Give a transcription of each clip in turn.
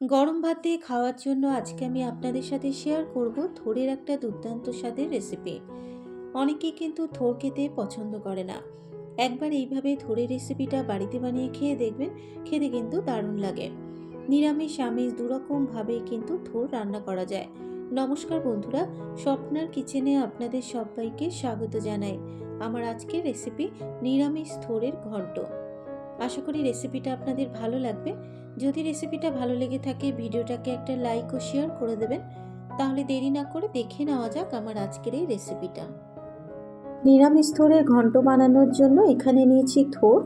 গরম ভাত দিয়ে খাওয়ার জন্য আজকে আমি আপনাদের সাথে শেয়ার করব থোড়ের একটা দুর্দান্ত স্বাদের রেসিপি অনেকেই কিন্তু থোর খেতে পছন্দ করে না। একবার এইভাবে থোড়ের রেসিপিটা বাড়িতে বানিয়ে খেয়ে দেখবেন, খেতে কিন্তু দারুণ লাগে। নিরামিষ, আমিষ দুরকমভাবেই কিন্তু থোর রান্না করা যায়। নমস্কার বন্ধুরা, স্বপ্নার কিচেনে আপনাদের সবাইকে স্বাগত জানাই। আমার আজকের রেসিপি নিরামিষ থোরের ঘন্ট। আশা করি রেসিপিটা আপনাদের ভালো লাগবে। যদি রেসিপিটা ভালো লেগে থাকে, ভিডিওটাকে একটা লাইক ও শেয়ার করে দেবেন। তাহলে দেরি না করে দেখে নেওয়া যাক আমার আজকের এই রেসিপিটা নিরামিষ থোরের ঘন্ট বানানোর জন্য এখানে নিয়েছি থোর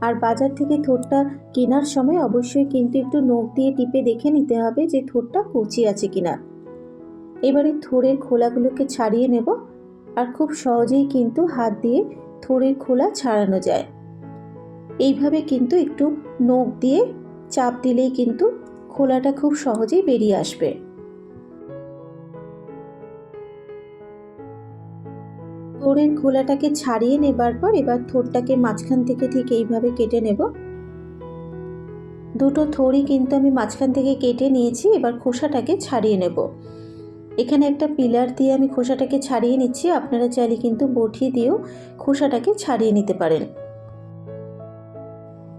আর বাজার থেকে থোরটা কেনার সময় অবশ্যই কিন্তু একটু নখ দিয়ে টিপে দেখে নিতে হবে যে থোরটা কচি আছে কিনা। এবারে থোরের খোলাগুলোকে ছাড়িয়ে নেব। আর খুব সহজেই কিন্তু হাত দিয়ে থোরের খোলা ছাড়ানো যায়। এইভাবে কিন্তু একটু নখ দিয়ে চাপ দিলেই কিন্তু খোলাটা খুব সহজেই বেরিয়ে আসবে। থোড়ের খোলাটাকে ছাড়িয়ে নেবার পর এবার থোরটাকে মাঝখান থেকে ঠিক এইভাবে কেটে নেব। দুটো থোড়ই কিন্তু আমি মাঝখান থেকে কেটে নিয়েছি, এবার খোসাটাকে ছাড়িয়ে নেব। এখানে একটা পিলার দিয়ে আমি খোসাটাকে ছাড়িয়ে নিচ্ছি, আপনারা চাইলে কিন্তু বটি দিয়েও খোসাটাকে ছাড়িয়ে নিতে পারেন।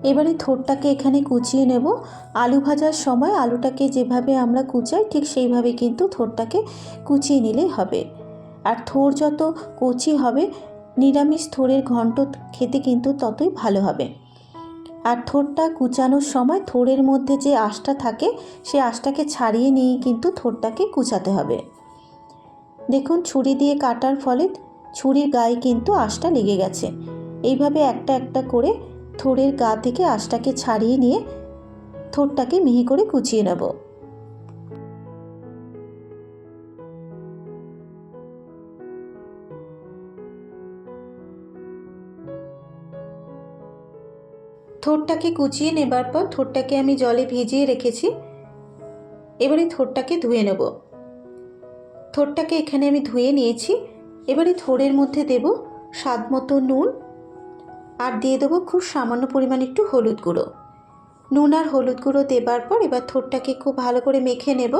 এবারে থোরটাকে এখানে কুচিয়ে নেব। আলু ভাজার সময় আলুটাকে যেভাবে আমরা কুচাই, ঠিক সেইভাবে কিন্তু থোরটাকে কুচিয়ে নিলেই হবে। আর থোর যত কচি হবে, নিরামিষ থোরের ঘন্ট খেতে কিন্তু ততই ভালো হবে। আর থোরটা কুচানোর সময় থোরের মধ্যে যে আঁশটা থাকে, সে আঁশটাকে ছাড়িয়ে নিয়ে কিন্তু থোরটাকে কুচাতে হবে। দেখুন, ছুরি দিয়ে কাটার ফলে ছুরির গায়ে কিন্তু আঁশটা লেগে গেছে। এইভাবে একটা একটা করে থোড়ের গা থেকে আঁশটাকে ছাড়িয়ে নিয়ে থোরটাকে মিহি করে কুচিয়ে নেব। থোরটাকে কুচিয়ে নেবার পর থোরটাকে আমি জলে ভিজিয়ে রেখেছি। এবারে থোরটাকে ধুয়ে নেব। থোরটাকে এখানে আমি ধুয়ে নিয়েছি। এবারে থোরের মধ্যে দেব স্বাদ মতো নুন আর দিয়ে দেবো খুব সামান্য পরিমাণ একটু হলুদ গুঁড়ো। নুন আর হলুদ গুঁড়ো দেবার পর এবার থোরটাকে খুব ভালো করে মেখে নেব।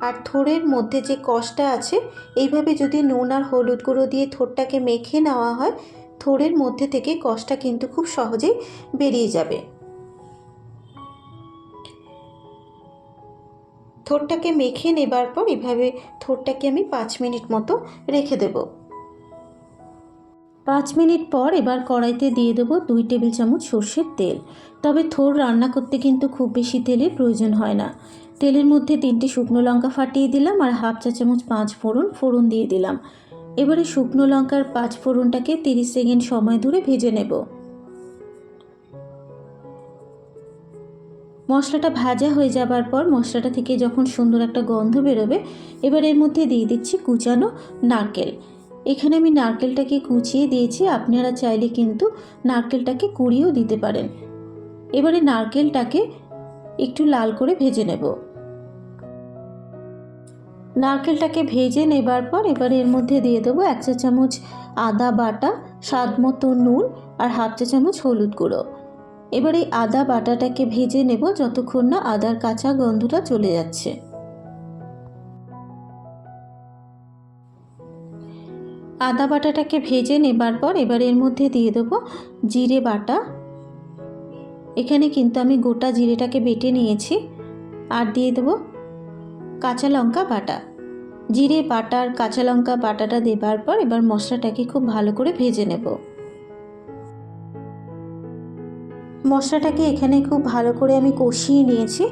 আর থোরের মধ্যে যে কষটা আছে, এইভাবে যদি নুন আর হলুদ গুঁড়ো দিয়ে থোরটাকে মেখে নেওয়া হয়, থোরের মধ্যে থেকে কষটা কিন্তু খুব সহজেই বেরিয়ে যাবে। থোরটাকে মেখে নেবার পর এভাবে থোরটাকে আমি পাঁচ মিনিট মতো রেখে দেবো। পাঁচ মিনিট পর এবার কড়াইতে দিয়ে দেবো দুই টেবিল চামচ সর্ষের তেল। তবে থোর রান্না করতে কিন্তু খুব বেশি তেলের প্রয়োজন হয় না। তেলের মধ্যে তিনটে শুকনো লঙ্কা ফাটিয়ে দিলাম আর হাফ চা চামচ পাঁচ ফোড়ন ফোড়ন দিয়ে দিলাম। এবারে শুকনো লঙ্কার পাঁচ ফোড়নটাকে তিরিশ সেকেন্ড সময় ধরে ভেজে নেব। মশলাটা ভাজা হয়ে যাবার পর মশলাটা থেকে যখন সুন্দর একটা গন্ধ বেরোবে, এবার এর মধ্যে দিয়ে দিচ্ছি কুচানো নারকেল। এখানে আমি নারকেলটাকে কুচিয়ে দিয়েছি, আপনারা চাইলে কিন্তু নারকেলটাকে কুড়িয়েও দিতে পারেন। এবারে নারকেলটাকে একটু লাল করে ভেজে নেব। নারকেলটাকে ভেজে নেবার পর এবার এর মধ্যে দিয়ে দেবো এক চা চামচ আদা বাটা, স্বাদ মতো নুন আর হাফ চা চামচ হলুদ গুঁড়ো। এবার এই আদা বাটাটাকে ভেজে নেব যতক্ষণ না আদার কাঁচা গন্ধটা চলে যাচ্ছে। আদা বাটাটাকে ভেজে নেবার পর এবার এর মধ্যে দিয়ে দেবো জিরে বাটা। এখানে কিন্তু আমি গোটা জিরেটাকে বেটে নিয়েছি। আর দিয়ে দেবো কাঁচা লঙ্কা বাটা। জিরে বাটা আর কাঁচা লঙ্কা বাটাটা দেবার পর এবার মশলাটাকে খুব ভালো করে ভেজে নেব। মশলাটাকে এখানে খুব ভালো করে আমি কষিয়ে নিয়েছি।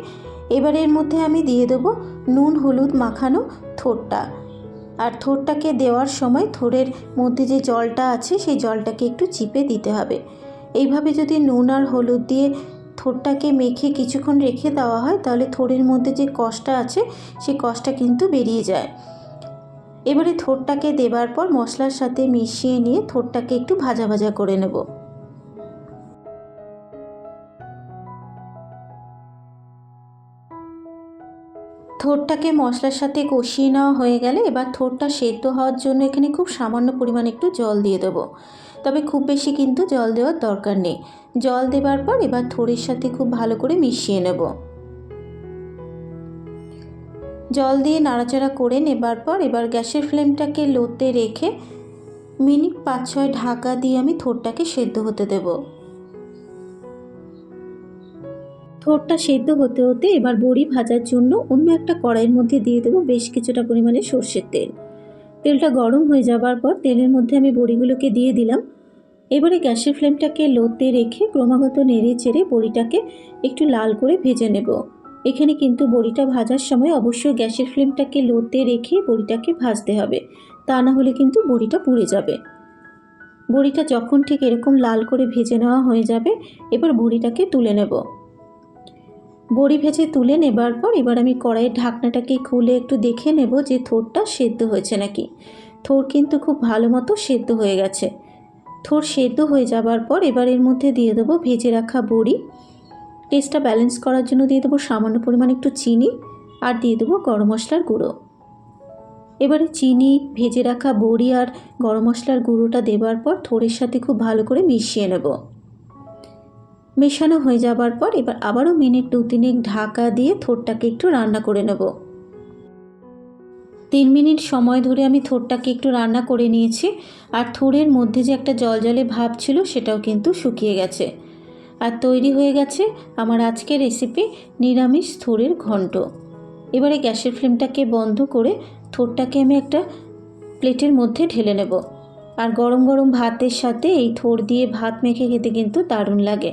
এবার এর মধ্যে আমি দিয়ে দেবো নুন, হলুদ মাখানো থোরটা আর থোরটাকে দেওয়ার সময় থোরের মধ্যে যে জলটা আছে, সেই জলটাকে একটু চিপে দিতে হবে। এইভাবে যদি নুন আর হলুদ দিয়ে থোরটাকে মেখে কিছুক্ষণ রেখে দেওয়া হয়, তাহলে থোরের মধ্যে যে কষটা আছে, সেই কষটা কিন্তু বেরিয়ে যায়। এবারে থোরটাকে দেবার পর মশলার সাথে মিশিয়ে নিয়ে থোরটাকে একটু ভাজা ভাজা করে নেব। থোরটাকে মশলার সাথে কষিয়ে নেওয়া হয়ে গেলে এবার থোরটা সেদ্ধ হওয়ার জন্য এখানে খুব সামান্য পরিমাণ একটু জল দিয়ে দেবো। তবে খুব বেশি কিন্তু জল দেওয়ার দরকার নেই। জল দেবার পর এবার থোরের সাথে খুব ভালো করে মিশিয়ে নেব। জল দিয়ে নাড়াচাড়া করে নেবার পর এবার গ্যাসের ফ্লেমটাকে লোতে রেখে মিনিট পাঁচ ছয় ঢাকা দিয়ে আমি থোরটাকে সেদ্ধ হতে দেব। থোরটা সেদ্ধ হতে হতে এবার বড়ি ভাজার জন্য অন্য একটা কড়াইয়ের মধ্যে দিয়ে দেবো বেশ কিছুটা পরিমাণে সর্ষের তেল। তেলটা গরম হয়ে যাবার পর তেলের মধ্যে আমি বড়িগুলোকে দিয়ে দিলাম। এবারে গ্যাসের ফ্লেমটাকে লোতে রেখে ক্রমাগত নেড়ে চেড়ে বড়িটাকে একটু লাল করে ভেজে নেব। এখানে কিন্তু বড়িটা ভাজার সময় অবশ্যই গ্যাসের ফ্লেমটাকে লোতে রেখে বড়িটাকে ভাজতে হবে, তা না হলে কিন্তু বড়িটা পুড়ে যাবে। বড়িটা যখন ঠিক এরকম লাল করে ভেজে নেওয়া হয়ে যাবে, এবার বড়িটাকে তুলে নেব। বড়ি ভেজে তুলে নেবার পর এবার আমি কড়াইয়ের ঢাকনাটাকে খুলে একটু দেখে নেব যে থোরটা সেদ্ধ হয়েছে নাকি। থোর কিন্তু খুব ভালো মতো সেদ্ধ হয়ে গেছে। থোর সেদ্ধ হয়ে যাবার পর এবার এর মধ্যে দিয়ে দেবো ভেজে রাখা বড়ি। টেস্টটা ব্যালেন্স করার জন্য দিয়ে দেবো সামান্য পরিমাণ একটু চিনি আর দিয়ে দেবো গরম মশলার গুঁড়ো। এবারে চিনি, ভেজে রাখা বড়ি আর গরম মশলার গুঁড়োটা দেবার পর থোরের সাথে খুব ভালো করে মিশিয়ে নেব। মেশানো হয়ে যাবার পর এবার আবারও মিনিট দু তিনেক ঢাকা দিয়ে থোরটাকে একটু রান্না করে নেব। তিন মিনিট সময় ধরে আমি থোরটাকে একটু রান্না করে নিয়েছি আর থোরের মধ্যে যে একটা জলজলে ভাব ছিল সেটাও কিন্তু শুকিয়ে গেছে। আর তৈরি হয়ে গেছে আমার আজকের রেসিপি নিরামিষ থোরের ঘন্ট। এবারে গ্যাসের ফ্লেমটাকে বন্ধ করে থোরটাকে আমি একটা প্লেটের মধ্যে ঢেলে নেব। আর গরম গরম ভাতের সাথে এই থোর দিয়ে ভাত মেখে খেতে কিন্তু দারুণ লাগে।